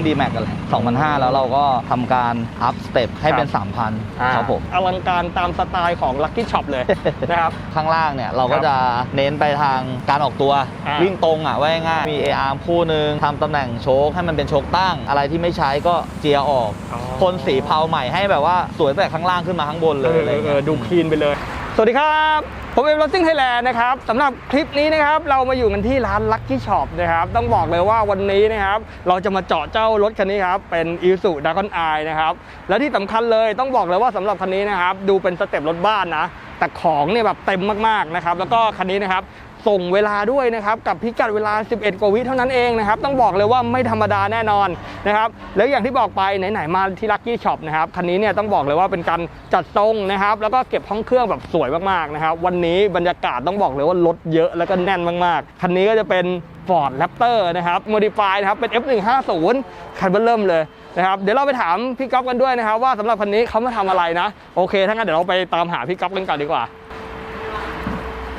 รื่องดีแม็กกันแหละ2,500 แล้วเราก็ทำการอัพสเต็ปให้เป็น 3,000 ครับผม อลังการตามสไตล์ของ Lucky Shop เลย นะครับ ข้างล่างเนี่ยเราก็ครับจะเน้นไปทางการออกตัว อ่าวิ่งตรงอะว่าง่ายๆมี AR คู่หนึ่งทำตำแหน่งโชคให้มันเป็นโชคตั้ง อะไรที่ไม่ใช้ก็เจียออกอ๋อคนสีเผาใหม่ให้แบบว่าสวยตั้งแต่ข้างล่างขึ้นมาข้างบนเอเลยออะไรเออเงี้ย ดูคลีนไปเลย สวัสดีครับ ผมเอ็มรถซิ่งไทยแลนด์นะครับสำหรับคลิปนี้นะครับเรามาอยู่กันที่ร้านลัคกี้ช็อปนะครับต้องบอกเลยว่าวันนี้นะครับเราจะมาเจาะเจ้ารถคันนี้ครับเป็นอีซูดากอนไอนะครับและที่สำคัญเลยต้องบอกเลยว่าสำหรับคันนี้นะครับดูเป็นสเต็ปรถบ้านนะแต่ของเนี่ยแบบเต็มมากๆนะครับแล้วก็คันนี้นะครับ ส่งเวลาด้วยนะครับกับพิกัดเวลา 11 กว่าวิเท่านั้นเองนะครับต้องบอกเลยว่าไม่ธรรมดาแน่นอนนะครับแล้วอย่างที่บอกไปไหนๆมาที่ Lucky Shop นะครับคันนี้เนี่ยต้องบอกเลยว่าเป็นการจัดทรงนะครับแล้วก็เก็บห้องเครื่องแบบสวยมากๆนะครับวันนี้บรรยากาศต้องบอกเลยว่ารถเยอะแล้วก็แน่นมากๆคันนี้ก็จะเป็น Ford Raptor นะครับ Modify นะครับ เป็น F150 คันเบอร์เริ่มเลยนะครับ เดี๋ยวเราไปถามพี่ก๊อฟกันด้วยนะครับ ว่าสำหรับคันนี้เขามาทำอะไรนะ โอเค ถ้างั้นเดี๋ยวเราไปตามหาพี่ก๊อฟกันก่อนดีกว่า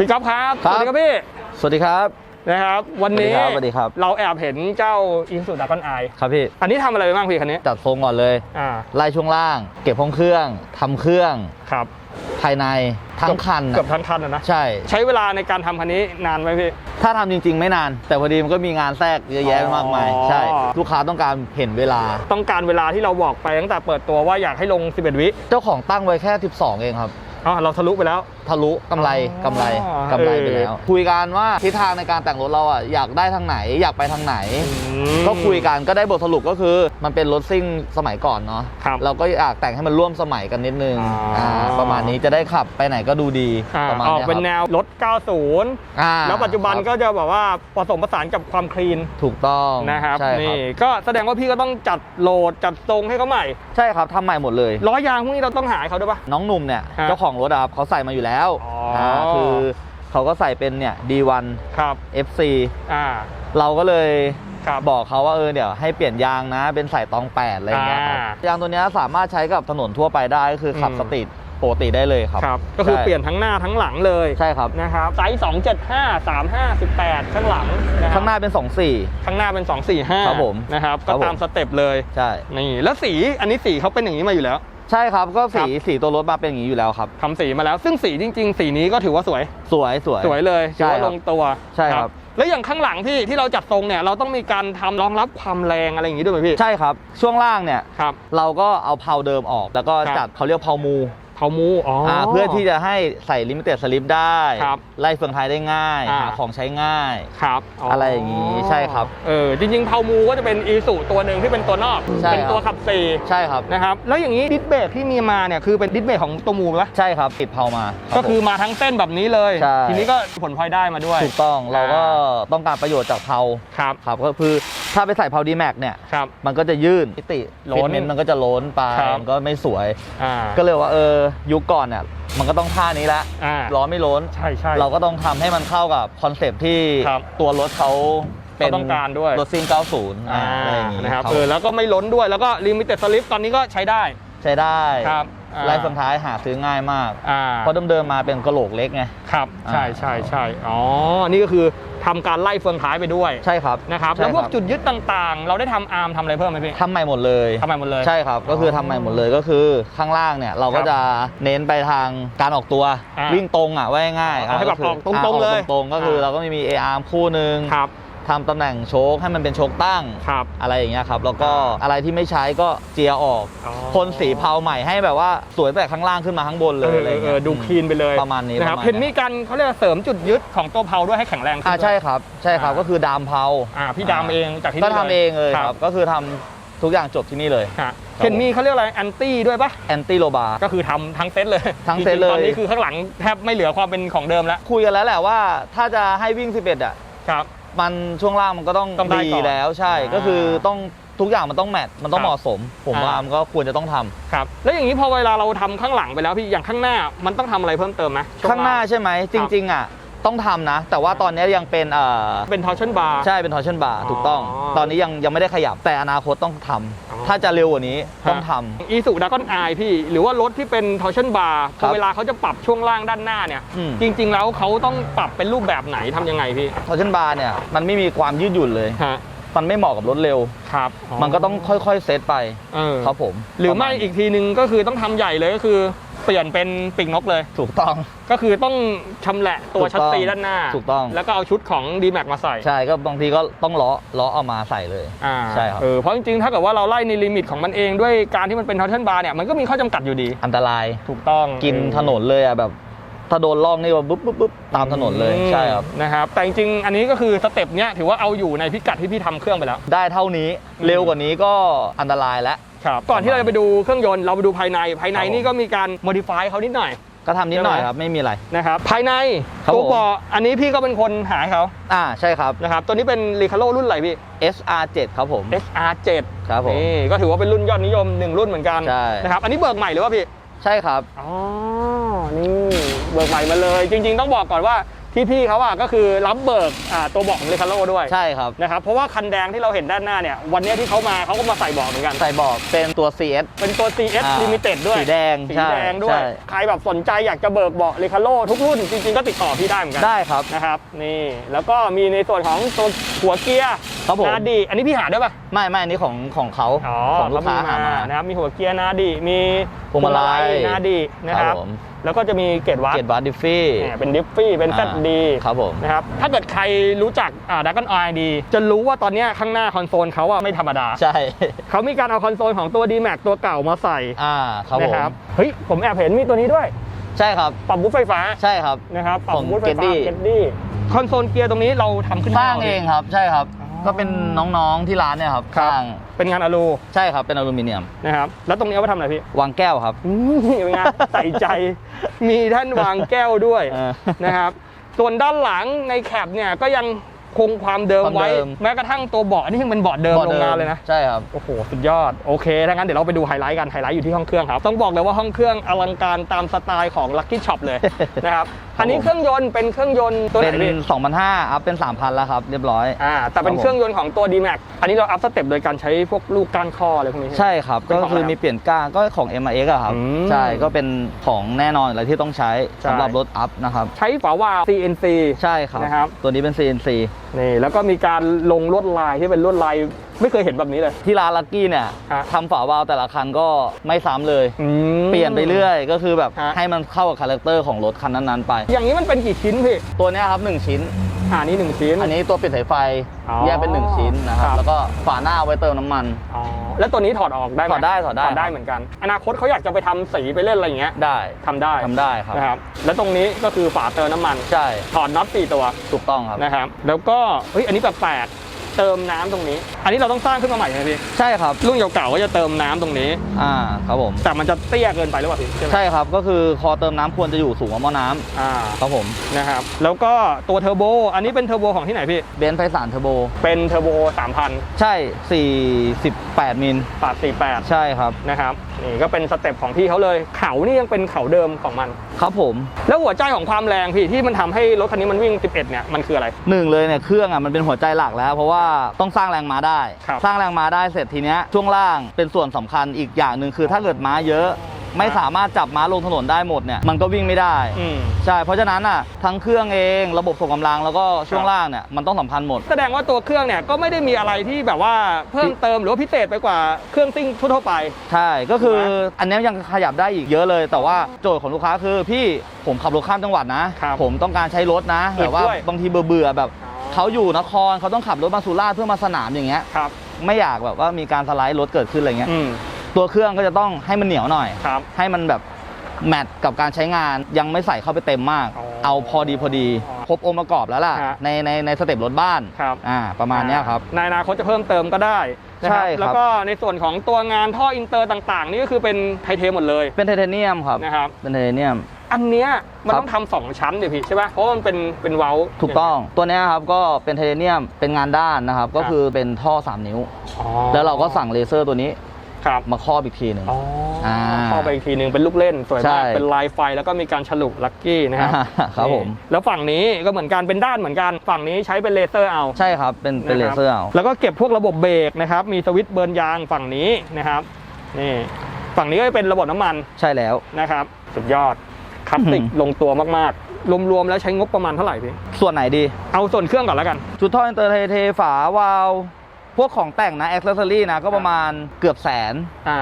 พี่ก๊อฟครับคสรับ วัสดีครับพี่สวัสดีครับ นะครับ วันนี้สวัสดีครับ เราแอบเห็นเจ้าอินสุดากอนไอครับพี่ อันนี้ทำอะไรไปบ้างพี่คันนี้จัดทรงก่อนเลย อ่าไล่ช่วงล่าง เก็บห้องเครื่องทำเครื่องครับภายในทั้งคันเกือบทั้งคันอะนะใช่ ใช้เวลาในการทำคันนี้นานไหมพี่ ถ้าทำจริง ๆ ไม่นาน แต่พอดีมันก็มีงานแทรกเยอะแยะมากมายอ๋อใช่ ลูกค้าต้องการเห็นเวลา ต้องการเวลาที่เราบอกไปตั้งแต่เปิดตัวว่าอยากให้ลง 11 วิ เจ้าของตั้งไว้แค่ 12 เองครับ อ๋อเราทะลุไปแล้ว ทะลุกำไรอ๋อกำไรเออกำไรไปแล้ว คุยกันว่าทิศทางในการแต่งรถเราอะอยากได้ทางไหน อยากไปทางไหนก็คุยกันก็ได้บทสรุปก็คือ มันเป็นรถซิ่งสมัยก่อนเนาะครับเราก็อยากแต่งให้มันร่วมสมัยกันนิดนึงอ๋ออ่าประมาณนี้จะได้ขับไปไหนก็ดูดีอ่าประมาณออกเนี้ยเป็นคแนรับวรถ 90 อ่าแล้วปัจจุบันครับก็จะแบบว่าผสมผสานกับความคลีนถูกต้องนะครับใช่ครับนี่ก็แสดงว่าพี่ก็ต้องจัดโหลดจัดทรงให้เขาใหม่ ใช่ครับทำใหม่หมดเลย ล้อยางพวกนี้เราต้องหาให้เขาด้วยปะ น้องหนุ่มเนี่ยฮะเจ้าของรถอะครับเขาใส่มาอยู่แล้วอ๋ออ่าคือเขาก็ใส่เป็นเนี่ย D1 ครับ FC อ่า เราก็เลยครับ บอกเขาว่าเออเดี๋ยวให้เปลี่ยนยางนะเป็นใส่ตองแปดอะไรอย่างเงี้ยครับอ่ายางตัวเนี้ยสามารถใช้กับถนนทั่วไปได้ก็คือขับอืม สตรีทปกติได้เลยครับครับ ก็คือใช่เปลี่ยนทั้งหน้าทั้งหลังเลย ใช่ครับ นะครับ ไซส์ 275 35 18 ข้างหลังะครับข้างหน้าเป็น2ข้างหน้าเป็น 245ครับผมนะครับ ครัก็บผม ตามสเต็ปเลย4ใช่ นี่ แล้วสี อันนี้สีเขาเป็นอย่างนี้มาอยู่แล้ว ใช่ครับก็สีครับสีตัวรถมาเป็นอย่างนี้อยู่แล้วครับทำสีมาแล้ว ซึ่งสีจริง ๆ สีนี้ก็ถือว่าสวย สวยสวย สวยเลยถือว่าใช่คลรับงตัวใช่ครับ แล้วอย่างข้างหลังที่ที่เราจัดทรงเนี่ยเราต้องมีการทำรองรับความแรงอะไรอย่างนี้ด้วยไหมพี่ ใช่ครับ ช่วงล่างเนี่ยครับเราก็เอาเพาเดิมออก แล้วก็ครับจัดเขาเรียกเพามู เผามูอ๋อออ่าเพื่อที่จะให้ใส่ลิมิเต็ดสลิปได้ครับไล่เฟืองท้ายได้ง่ายอ่าหาของใช้ง่ายครับอะไรอย่างนี้ใช่ครับเออจริงๆเผามูก็จะเป็นอีสุตัวหนึ่งที่เป็นตัวนอกใช่เป็นตัวครับขับสี่ใช่ครับนะครับแล้วอย่างนี้ดิสเบรกที่มีมาเนี่ยคือเป็นดิสเบรกของตัวมูไหมใช่ครับติดเพามารับก็คือผมมาทั้งเส้นแบบนี้เลยใช่ทีนี้ก็ผลพลอยได้มาด้วยถูกต้องเราก็ต้องการประโยชน์จากเพาครับครับก็คือถ้าไปใส่เพาดีแม็กเนี่ย ครับ มันก็จะยื่นมิติล้นฟิตเมนต์มันก็จะล้นไปครับ มันก็ไม่สวย อ่า ก็เลยว่าเออยุคก่อนเนี่ยมันก็ต้องท่านี้ละอ่า ล้อไม่ล้น ใช่ใช่ เราก็ต้องทำให้มันเข้ากับคอนเซปต์ที่ครับตัวรถเขาเป็นเขาต้องการด้วย รถซิ่ง 90อ่าอ่าอะไรอย่างงี้นะครับครับเออแล้วก็ไม่ล้นด้วยแล้วก็ลิมิเต็ดสลิปตอนนี้ก็ใช้ได้ ใช้ได้ ครับ อ่าไล่เฟืองท้ายหาซื้อง่ายมากอ่าเพราะเดิมๆมาเป็นกระโหลกเล็กไง ครับ ใช่อ่าใช่ใช่อ๋อ นี่ก็คือทำการไล่เฟืองท้ายไปด้วย ใช่ครับ นะครับใช่แล้วพวกครับจุดยึดต่างๆ เราได้ทำอาร์มทำอะไรเพิ่มไหมพี่ทำใหม่หมดเลยทำใหม่หมดเลย ใช่ครับ ก็คือทำใหม่หมดเลย ก็คือข้างล่างเนี่ยเราก็ครับจะเน้นไปทางการออกตัวอ่าวิ่งตรงอะว่าง่ายๆเอาให้แบบคืออกตรงๆเลยออกตรงๆ ก็คืออาเราก็มี AR คู่หนึ่งครับ ทำตำแหน่งโชคให้มันเป็นโชคตั้งครับอะไรอย่างเงี้ยครับแล้วก็อะไรที่ไม่ใช้ก็เจียออกอ๋อพ่นสีเผาใหม่ให้แบบว่าสวยตั้งแต่ข้างล่างขึ้นมาข้างบนเลยอะไรเออเงี้เอยอดูคลีนไปเลยประมาณนี้นะครับประมาณเห็นมีการเขาเรียกว่าเสริมจุดยึดของตัวเพลาด้วยให้แข็งแรงขึ้นอ่าด้วยใช่ครับ ใช่ครับอ่าก็คือดามเผาอ่าพี่ดามเองจากที่ก็นี่ทำเองเลยครับก็คือทำทุกอย่างจบที่นี่เลยฮะเห็นมีเขาเรียกอะไรแอนตี้ด้วยปะแอนตี้โลบาก็คือทำทั้งเซตเลย ทั้งเซตเลยจริๆตอนนี้คือข้างหลังแทบไม่เหลือความเป็นของเดิมแล้ว คุยกันแล้วแหละว่าถ้าจะให้วิ่ง 11 อะ ครับ มันช่วงล่างมันก็ต้องต้องได้ดีก่อนแล้วใช่ อ่าก็คือต้องทุกอย่างมันต้องแมทมันต้องครับเหมาะสม ผมอ่า ว่ามันก็ควรจะต้องทำครับ แล้วอย่างนี้พอเวลาเราทำข้างหลังไปแล้วพี่อย่างข้างหน้ามันต้องทำอะไรเพิ่มเติมไหมช่วข้างหน้าล่ใช่ไหมจริง ๆ อะ ต้องทำนะ แต่ว่าตอนนี้ยังเป็นเอ่อเป็นทอร์ชันบาร์ ใช่เป็นทอร์ชันบาร์อ๋อถูกต้องตอนนี้ยังยังไม่ได้ขยับแต่อนาคตต้องทำอ๋อ ถ้าจะเร็วกว่านี้ต้องทำ อีสุดากอนไอพี่หรือว่ารถที่เป็นทอร์ชันบาร์พครัอบเวลาเขาจะปรับช่วงล่างด้านหน้าเนี่ยอืม จริง ๆ แล้วเขาต้องปรับเป็นรูปแบบไหนทำยังไงพี่ทอร์ชันบาร์เนี่ยมันไม่มีความยืดหยุ่นเลย ฮะมันไม่เหมาะกับรถเร็ว ครับมันก็ต้องค่อยๆเซตไปเออครับผมหรือไม่ประาณอีกทีนึงก็คือต้องทำใหญ่เลยก็คือ เปลี่ยนเป็นปีกนกเลย ถูกต้อง ก็คือต้องชำแหละตัวถูกชัดต้องซีด้านหน้า ถูกต้อง แล้วก็เอาชุดของ d m a x มาใส่ ใช่ก็บางทีก็ต้องล้อล้อเอามาใส่เลยอ่าใช่ครับเออเพราะจริงๆ ถ้าเกิดว่าเราไล่ในลิมิตของมันเองด้วยการที่มันเป็นทอ t เทนบาร์เนี่ยมันก็มีข้อจำกัดอยู่ดี อันตรายถูกต้องกินเออถนนเลยอะแบบถ้าโดนล่องนี่ว่าปุ๊บปุ๊บปุ๊บตามถนนเลยอืมใช่ครับ นะครับ แต่จริงๆ อันนี้ก็คือสเต็ปเนี้ยถือว่าเอาอยู่ในพิกัดที่พี่ทำเครื่องไปแล้ว ได้เท่านี้อืมเร็วกว่านี้ก็อันตรายแล้ว ครับก่อนที่เราจะไปดูเครื่องยนต์เราไปดูภายในภายในครับผมนี่ก็มีการ modify เขานิดหน่อย ก็ทำนิดหน่อยใช่ไหมครับไม่มีอะไร นะครับภายในครับตัวผม เบาะอันนี้พี่ก็เป็นคนหาให้เขาอ่าใช่ครับ นะครับตัวนี้เป็น Recaro รุ่นอะไรพี่ SR7 ครับผม SR7 ครับผม นี่ก็ถือว่าเป็นรุ่นยอดนิยมหนึ่งรุ่นเหมือนกันใช่ นะครับอันนี้เบิกใหม่หรือว่าพี่ ใช่ครับ อ๋อ นี่เบิกใหม่มาเลย จริง ๆ ต้องบอกก่อนว่า ที่พี่เขาอะก็คือรับเบิกอ่าตัวเบาะของ Recaro ด้วยใช่ครับ นะครับเพราะว่าคันแดงที่เราเห็นด้านหน้าเนี่ยวันเนี้ยที่เขามาเขาก็มาใส่เบาะเหมือนกัน ใส่บอกเป็นตัว CS เป็นตัว CS อ่า Limited ด้วยสีแดงสีใช่แดงด้วย ใช่ ใครแบบสนใจอยากจะเบิกเบาะเรคาโ o ทุกรุ่นจริงๆก็ติดต่อพี่ได้เหมือนกัได้ครับ นะครับนี่แล้วก็มีในส่วนของตัวหัวเกียร์ครับผม นาดีอันนี้พี่หาด้วยป่ะไม่ไม่อันนี้ของของเขาของลูกค้าหามา นะครับมีหัวเกียร์นาดีมี พวงมาลัยนาดีนะครับผมแล้วก็จะมีเกตวัดเกียรติวัดดิฟฟี่เนี่ยเป็นดิฟฟี่เป็นแฟดดีครับผมนะครับถ้าเกิดใครรู้จักอ่าดักกันไอดีจะรู้ว่าตอนเนี้ยข้างหน้าคอนโซลเขาอะไม่ธรรมดา ใช่เขามีการเอาคอนโซลของตัว d m a x ตัวเก่ามาใส่อ่าครับผนะมครับเฮ้ยผมแอบเห็นมีตัวนี้ด้วย ใช่ครับปรับบูทไฟฟ้าใช่ครับนะครับปรับของบูทไฟฟ้า Geddy เกดดี้คอนโซลเกียร์ตรงนี้เราทำขึ้นสร้างเองครับใช่ครับอ๋อ ก็เป็นน้องๆที่ร้านเนี่ยครับคสรับร้างเป็นงานอลูใช่ครับเป็นอลูมิเนียม นะครับ แล้วตรงนี้เอาไปทำอะไรพี่วางแก้วครับ อืมเป็นไงใส่ใจ มีแท่านวางแก้วด้วยเออ นะครับ ส่วนด้านหลังในแคปเนี่ยก็ยัง คงความเดิมความไว้ เดิม แม้กระทั่งตัวเบาะอันนี่ยังเป็นเบาะเดิมบ่อโรงงานเลยนะ ใช่ครับ โอ้โห สุดยอด โอเค ถ้างั้นเดี๋ยวเราไปดูไฮไลท์กัน ไฮไลท์อยู่ที่ห้องเครื่องครับ ต้องบอกเลยว่าห้องเครื่องอลังการตามสไตล์ของ Lucky Shop เลย นะครับ อันนี้เครื่องยนต์เป็นเครื่องยนต์ตัวไหเป็นนพี่2,500อัพเป็น 3,000 แล้วครับ เรียบร้อย อ่า แต่เป็นครับผมเครื่องยนต์ของตัว D-Max อันนี้เราอัพสเต็ปโดยการใช้พวกลูกก้านข้ออะไรพวกนี้ไหม ใช่ครับ เป็นก็ของคืออะไรมีเปลี่ยนก้านก็ของ m x อะครับ อืมใช่ ก็เป็นของแน่นอนอะไรที่ต้องใช้ใช่ สำหรับรถอัพนะครับ ใช้ฝาวาล์ว CNC ใช่ครับ นะครับ ตัวนี้เป็น CNC นี่แล้วก็มีการลงลวดลายที่เป็นลวดลายไม่เคยเห็นแบบนี้เลย ที่ร้านลักกี้เนี่ยฮะทำฝาวาล์วแต่ละคันก็ไม่ซ้ำเลย อืม เปลี่ยนไปเรื่อยก็คือแบบฮะ ให้มันเข้ากับคาแรคเตอร์ของรถคันนั้นๆไป อย่างนี้มันเป็นกี่ชิ้นพี่ตัวเนี้ยครับ 1 ชิ้น อ่านี่หนึ่งชิ้น อันนี้ตัวปิดสายไฟอ๋อแยกเป็น 1 ชิ้นนะครัครับบแล้วก็ ฝาหน้าเอาไว้เติมน้ำมัน อ๋อแล้วตัวนี้ถอดออกได้ไหมถอดได้ถอดได้ ถอดได้เหมือนกัน อนาคตเขาอยากจะไปทำสีไปเล่นอะไรอย่างเงี้ยได้ทำได้ทำได้ครับ นะครับ แล้วตรงนี้ก็คือฝาเติมน้ำมัน ใช่ ถอดน็อตสี่ตัวถูกต้องครับ นะครับ แล้วก็เฮ้ยอันนี้แปลกๆ เติมน้ำตรงนี้ อันนี้เราต้องสร้างขึ้นมาใหม่ไหมพี่ ใช่ครับ รุ่นเก่าๆก็จะเติมน้ำตรงนี้ อ่า ครับผม แต่มันจะเตี้ยเกินไปหรือเปล่าพี่ ใช่ไหมใช่ครับ ก็คือคอเติมน้ำควรจะอยู่สูงกว่าหม้อน้ำอ่า ครับผม นะครับ แล้วก็ตัวเทอร์โบ อันนี้เป็นเทอร์โบของที่ไหนพี่ เบนซ์ไพศาลเทอร์โบ เป็นเทอร์โบ3,000 ใช่ 48 มิลปาด48 ใช่ครับ นะครับ นี่ก็เป็นสเต็ปของพี่เขาเลย เขานี่ยังเป็นเขาเดิมของมัน ครับผม แล้วหัวใจของความแรงพี่ที่มันทำให้รถคันนี้มันวิ่ง 11 เนี่ยมันคืออะไรหนึ่งเลยเนี่ยเครื่องอะมันเป็นหัวใจหลักแล้ว เพราะว่าต้องสร้างแรงม้าได้ครับสร้างแรงม้าได้เสร็จทีเนี้ยช่วงล่างเป็นส่วนสำคัญอีกอย่างหนึ่งคือถ้าเกิดม้าเยอะ ไม่สามารถจับม้าลงถนนได้หมดเนี่ยมันก็วิ่งไม่ได้อืมใช่เพราะฉะนั้นอะทั้งเครื่องเองระบบส่งกำลังแล้วก็ช่วงล่างเนี่ยมันต้องสำคัญหมด แสดงว่าตัวเครื่องเนี่ยก็ไม่ได้มีอะไรที่แบบว่าเพิ่มเติมหรือว่าพิเศษไปกว่าเครื่องซิ่งทั่วๆไป ใช่ก็คือถูกไหมอันเนี้ยยังขยับได้อีกเยอะเลย แต่ว่าโจทย์ของลูกค้าคือพี่ผมขับรถข้ามจังหวัดนะครับผมต้องการใช้รถนะอึดแต่ว่าด้วยบางทีเบื่อๆแบบอ๋อเขาอยู่นครเขาต้องขับรถมาสุราษฎร์เพื่อมาสนามอย่างเงี้ยครับไม่อยากแบบว่ามีการสไลด์รถเกิดขึ้นอะไรเงี้ยอืม ตัวเครื่องก็จะต้องให้มันเหนียวหน่อย ครับ ให้มันแบบแมทกับการใช้งานยังไม่ใส่เข้าไปเต็มมาก อ๋อเอาพอดีพอดีครบองค์ประกอบแล้วล่ะ ฮะในในในสเต็ปรถบ้านครับ อ่าประมาณเนี้ยครับ ในอนาคตจะเพิ่มเติมก็ได้นะใช่ครับ แล้วก็ในส่วนของตัวงานท่ออินเตอร์ต่าง ๆ นี่ก็คือเป็นไทเทหมดเลยเป็นไทเทเนียมครับ นะครับ เป็นไทเทเนียม อันเนี้ยมันครับ ต้องทำสองชั้นเดี๋ยวพี่ใช่ป่ะเพราะว่ามันเป็นเป็นเว้า ถูกต้องตัวเนี้ยครับก็เป็นไทเทเนียมเป็นงานด้านนะครับ ก็ครับ คือเป็นท่อ 3 นิ้ว อ๋อแล้วเราก็สั่งเลเซอร์ตัวนี้ ครับมาครอบอีกทีหนึ่งอ๋ออาเข้าไปอีกทีหนึ่งเป็นลูกเล่นสวยใช่มากเป็นลายไฟแล้วก็มีการฉลุลักกี้นะครับอ่าครับผม นี่แล้วฝั่งนี้ก็เหมือนกันเป็นด้านเหมือนกันฝั่งนี้ใช้เป็นเลเซอร์เอา ใช่ครับเป็นเป็นเลนะครับเซอร์เอาแล้วก็เก็บพวกระบบเบรกนะครับ มีสวิตช์เบิร์นยางฝั่งนี้นะครับนี่ฝั่งนี้ก็เป็นระบบน้ำมันใช่แล้ว นะครับ สุดยอดคลาสสิกอื้อหือลงตัวมากๆ รวมๆ แล้วใช้งบประมาณเท่าไหร่พี่ ส่วนไหนดี เอาส่วนเครื่องก่อนแล้วกัน จุดท่ออินเตอร์ไทเทฝาวาล์ว พวกของแต่งนะ a อ c เซอรี่นะก็ประมาณเกือบแสน อ่า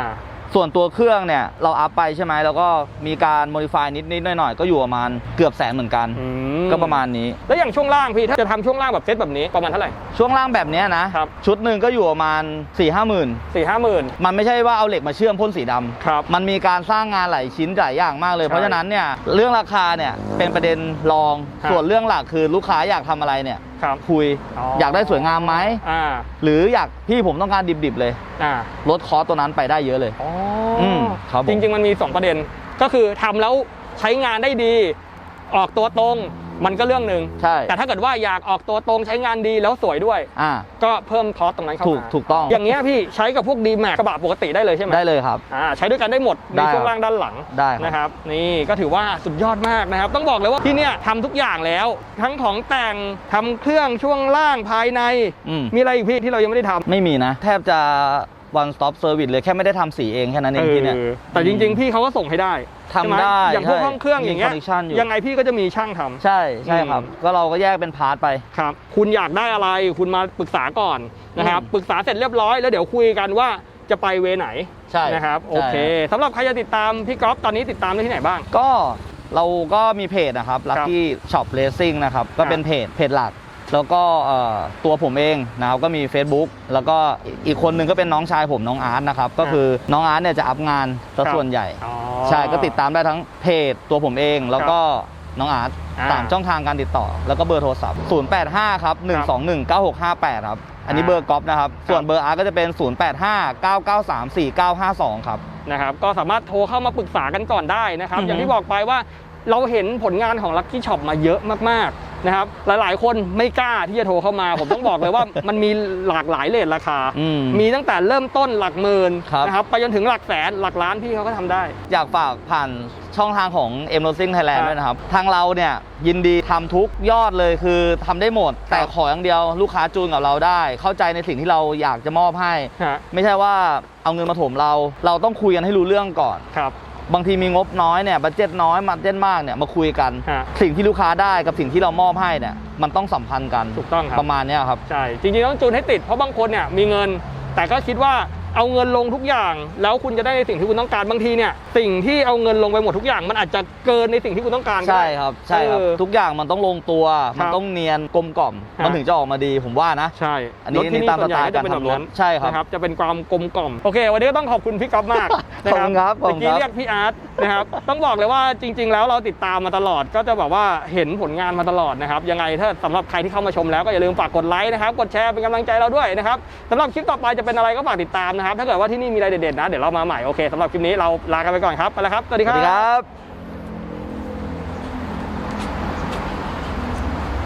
ส่วนตัวเครื่องเนี่ยเราอัพไปใช่ไหมแล้วก็มีการโมดิฟายนิดๆหน่อยๆ ก็อยู่ประมาณเกือบแสนเหมือนกัน อืก็ประมาณนี้ แล้วอย่างช่วงล่างพี่ถ้าจะทำช่วงล่างแบบเซตแบบนี้ประมาณเท่าไหร่ ช่วงล่างแบบเนี้ยนะครับ ชุดหนึ่งก็อยู่ประมาณ4ี่ห้าหมื่นสี่ห้าหมื่น มันไม่ใช่ว่าเอาเหล็กมาเชื่อมพ่นสีดำครับมันมีการสร้างงานหลายชิ้นหลายอย่างมากเลย ใช่เพราะฉะนั้นเนี่ยเรื่องราคาเนี่ยเป็นประเด็นรอง ครับ ส่วนเรื่องหลักคือลูกค้าอยากทำอะไรเนี่ย ครับคุยอ๋อออยากได้สวยงามไหมอ่าหรืออยากพี่ผมต้องการดิบๆเลยอ่าลดคอสตัวนั้นไปได้เยอะเลย อ๋ออืมครับผมจริงๆมันมี2ประเด็น ก็คือทำแล้วใช้งานได้ดี ออกตัวตรง มันก็เรื่องหนึ่งใช่ แต่ถ้าเกิดว่าอยากออกตัวตรงใช้งานดีแล้วสวยด้วย อ่า ก็เพิ่มคอสตรงนั้นเข้าถูกมาถูกต้อง อย่างเงี้ยพี่ใช้กับพวกดีแม็กกระบะปกติได้เลยใช่ไหมได้เลยครับ อ่าใช้ด้วยกันได้หมดได้มีครับช่วงล่างด้านหลังได้ครับ นะครับ นี่ก็ถือว่าสุดยอดมากนะครับ ต้องบอกเลยว่าที่เนี่ยทำทุกอย่างแล้ว ทั้งของแต่งทำเครื่องช่วงล่างภายใน อืมมีอะไรอีกพี่ที่เรายังไม่ได้ทำ ไม่มีนะ แทบจะ one stop service เลยแค่ไม่ได้ทำสีเองแค่นั้นเองที่เนี่ยเออแต่จริง ๆ พี่เขาก็ส่งให้ได้ทำใช่หมได้อย่างพวกใช่ห้องเครื่องอย่างเงี้ยมี connection อยู่ยังไงพี่ก็จะมีช่างทำใช่ใช่ครับอืมก็เราก็แยกเป็นพาร์ทไปครับ คุณอยากได้อะไรคุณมาปรึกษาก่อนนะครับอืมปรึกษาเสร็จเรียบร้อยแล้วเดี๋ยวคุยกันว่าจะไปเวไหนใช่นะครับใช่โอเคสำหรับใครจะติดตามพี่ก๊อฟตอนนี้ติดตามได้ที่ไหนบ้าง ก็เราก็มีเพจนะครับ Lucky Shop Racing นะครับ ก็เป็นเพจเพจหลัก แล้วก็เอ่อตัวผมเองนะครับก็มี Facebook แล้วก็อีกคนหนึ่งก็เป็นน้องชายผมน้องอาร์ตนะครับก็คือน้องอาร์ตเนี่ยจะอัพงานซะครับส่วนใหญ่อ๋อใช่ก็ติดตามได้ทั้งเพจตัวผมเองแล้วก็น้องอาร์ตอ่าตามช่องทางการติดต่อ แล้วก็เบอร์โทรศัพท์ 085 ครับ 121 9658 ครับ อันนี้อ่าเบอร์ก๊อฟนะครับ ส่วนครับเบอร์อาร์ตก็จะเป็น 085 993 4952 ครับ นะครับ ก็สามารถโทรเข้ามาปรึกษากันก่อนได้นะครับอือฮึอย่างที่บอกไปว่าเราเห็นผลงานของ Lucky Shop มาเยอะมากๆ นะครับหลายๆ คนไม่กล้าที่จะโทรเข้ามา ผมต้องบอกเลยว่ามันมีหลากหลายเลทราคาอืมมีตั้งแต่เริ่มต้นหลักหมื่นครับนะครับไปจนถึงหลักแสนหลักล้านพี่เขาก็ทำได้ อยากฝากผ่านช่องทางของ M Racing Thailand ครับด้วยนะครับ ทางเราเนี่ยยินดีทำทุกยอดเลยคือทำได้หมด แต่ขออย่างเดียวลูกค้าจูนกับเราได้ เข้าใจในสิ่งที่เราอยากจะมอบให้ฮะไม่ใช่ว่าเอาเงินมาถมเรา เราต้องคุยกันให้รู้เรื่องก่อนครับ บางทีมีงบน้อยเนี่ยบัตเจ็ตน้อยบัตเจ็ตมากเนี่ยมาคุยกัน ฮะ สิ่งที่ลูกค้าได้กับสิ่งที่เรามอบให้เนี่ยมันต้องสัมพันธ์กันถูกต้องครับ ประมาณเนี้ยครับ ใช่ จริงๆต้องจูนให้ติดเพราะบางคนเนี่ยมีเงิน แต่ก็คิดว่าเอาเงินลงทุกอย่าง แล้วคุณจะได้ในสิ่งที่คุณต้องการบางทีเนี่ยสิ่งที่เอาเงินลงไปหมดทุกอย่าง มันอาจจะเกินในสิ่งที่คุณต้องการก็ใช่ได้ครับใช่ครับเออทุกอย่างมันต้องลงตัวมันครับต้องเนียนกลมกล่อมฮะ มันถึงจะออกมาดีผมว่านะ ใช่อันนี้รถที่นี่ตามส่วนใหญ่สไตล์จะเป็นแบบนั้นการทำรถใช่ครับ นะครับจะเป็นความกลมกล่อมโอเค วันนี้ก็ต้องขอบคุณพี่ก๊อฟมาก นะขอบคุณครับขอบเมื่คุอณกี้ครับ เรียกพี่อาร์ตนะครับ ต้องบอกเลยว่าจริง ๆ แล้วเราติดตามมาตลอดก็จะแบบว่าเห็นผลงานมาตลอดนะครับยังไงถ้าสำหรับใครที่เข้ามาชมแล้วก็อย่าลืมฝากกดไลค์นะครับกดแชร์เป็นกำลังใจเราด้วยนะครับสำหรับคลิปต่อไปจะเป็นอะไรก็ฝากติดตามนะครับถ้าเกิดว่าที่นี่มีอะไรเด็ดๆนะเดี๋ยวเรามาใหม่โอเคสำหรับคลิปนี้เราลากันไปก่อนครับไปแล้วครับสวัสดีสควัสดีรัครับบ